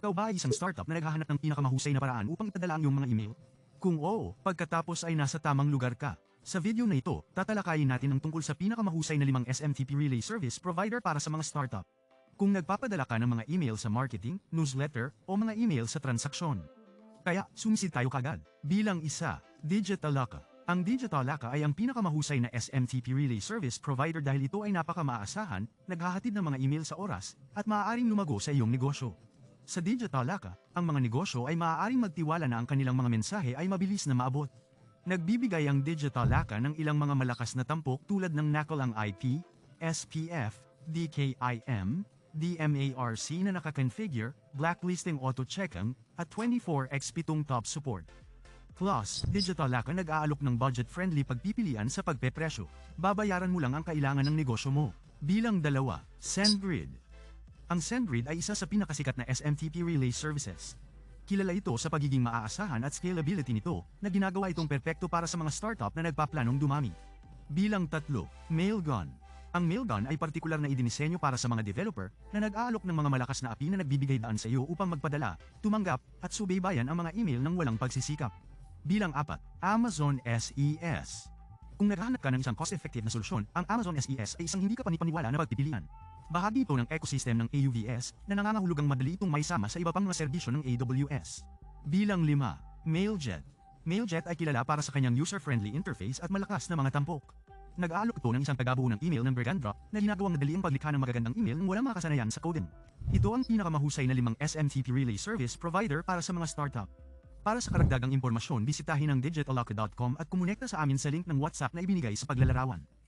Ikaw ba ay isang startup na naghahanap ng pinakamahusay na paraan upang ipadala ang iyong mga email? Kung oo, pagkatapos ay nasa tamang lugar ka. Sa video na ito, tatalakayin natin ang tungkol sa pinakamahusay na limang SMTP Relay Service provider para sa mga startup. Kung nagpapadala ka ng mga email sa marketing, newsletter, o mga email sa transaksyon. Kaya, sumisid tayo kagad. Bilang isa, Digitalaka. Ang Digitalaka ay ang pinakamahusay na SMTP Relay Service provider dahil ito ay napakamaasahan, naghahatid ng mga email sa oras, at maaaring lumago sa iyong negosyo. Sa Digitalaka, ang mga negosyo ay maaaring magtiwala na ang kanilang mga mensahe ay mabilis na maabot. Nagbibigay ang Digitalaka ng ilang mga malakas na tampok tulad ng NACL IP, SPF, DKIM, DMARC na nakakonfigure, blacklisting auto-checking, at 24x pitong top support. Plus, Digitalaka nag-aalok ng budget-friendly pagpipilian sa pagpepresyo. Babayaran mo lang ang kailangan ng negosyo mo. Bilang dalawa, SendGrid. Ang SendGrid ay isa sa pinakasikat na SMTP relay services. Kilala ito sa pagiging maaasahan at scalability nito na ginagawa itong perpekto para sa mga startup na nagpaplanong dumami. Bilang tatlo, Mailgun. Ang Mailgun ay partikular na idinisenyo para sa mga developer na nag-aalok ng mga malakas na api na nagbibigay daan sa iyo upang magpadala, tumanggap, at subaybayan ang mga email ng walang pagsisikap. Bilang apat, Amazon SES. Kung naghahanap ka ng isang cost-effective na solusyon, ang Amazon SES ay isang hindi ka panipaniwala na pagpipilian. Bahagi ito ng ecosystem ng AUVS na nangangahulugang madali itong maisama sa iba pang mga serbisyo ng AWS. Bilang lima, Mailjet. Mailjet ay kilala para sa kanyang user-friendly interface at malakas na mga tampok. Nag-aalok ito ng isang tagabuo ng email ng drag and drop na ginagawang madali ang paglikha ng magagandang email nang walang makasanayan sa coding. Ito ang pinakamahusay na limang SMTP Relay Service provider para sa mga startup. Para sa karagdagang impormasyon, bisitahin ang digitallock.com at kumonekta sa amin sa link ng WhatsApp na ibinigay sa paglalarawan.